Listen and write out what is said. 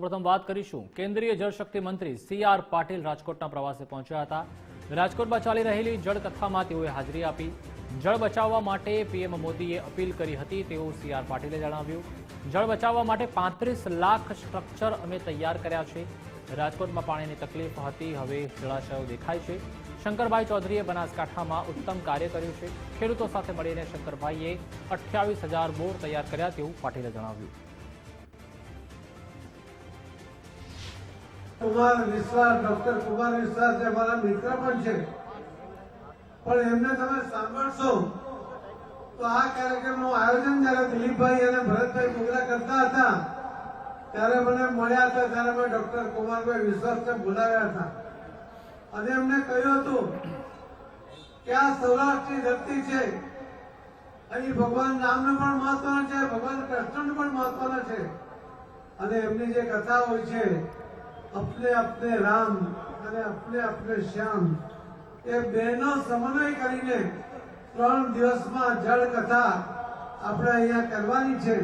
પ્રથમ વાત કરીશું. કેન્દ્રીય જળશક્તિ મંત્રી સી આર પાટીલ રાજકોટના પ્રવાસે પહોંચ્યા હતા. રાજકોટમાં ચાલી રહેલી જળકથામાં તેઓએ હાજરી આપી. જળ બચાવવા માટે પીએમ મોદીએ અપીલ કરી હતી તેવું સી આર પાટીલે જણાવ્યું. જળ બચાવવા માટે પાંત્રીસ લાખ સ્ટ્રક્ચર અમે તૈયાર કર્યા છે. રાજકોટમાં પાણીની તકલીફ હતી, હવે જળાશયો દેખાય છે. શંકરભાઈ ચૌધરીએ બનાસકાંઠામાં ઉત્તમ કાર્ય કર્યું છે. ખેડૂતો સાથે મળીને શંકરભાઈએ અઠ્યાવીસ બોર તૈયાર કર્યા તેવું પાટીલે જણાવ્યું. કુમાર વિશ્વાસ, ડોક્ટર કુમાર વિશ્વાસ જે મારા મિત્ર પણ છે. પણ એમને તમે સાંભળશો, તો આ કાર્યક્રમનું આયોજન જ્યારે દિલીપભાઈ અને ભરતભાઈ મુગરા કરતા હતા, ત્યારે મને મળ્યા હતા, ત્યારે મેં ડોક્ટર કુમારભાઈ વિશ્વાસને બોલાવ્યા હતા. અને એમને કહ્યું હતું કે આ સૌરાષ્ટ્રની ધરતી છે. અહીં ભગવાન રામનું પણ મહત્વ છે, ભગવાન કૃષ્ણનું પણ મહત્વ છે. અને એમની જે કથા હોય છે અપને અપને રામ અને અપને અપને શ્યામ. એ બેનો સમન્વય કરીને ત્રણ દિવસમાં જળ કથા આપણે અહીંયા કરવાની છે.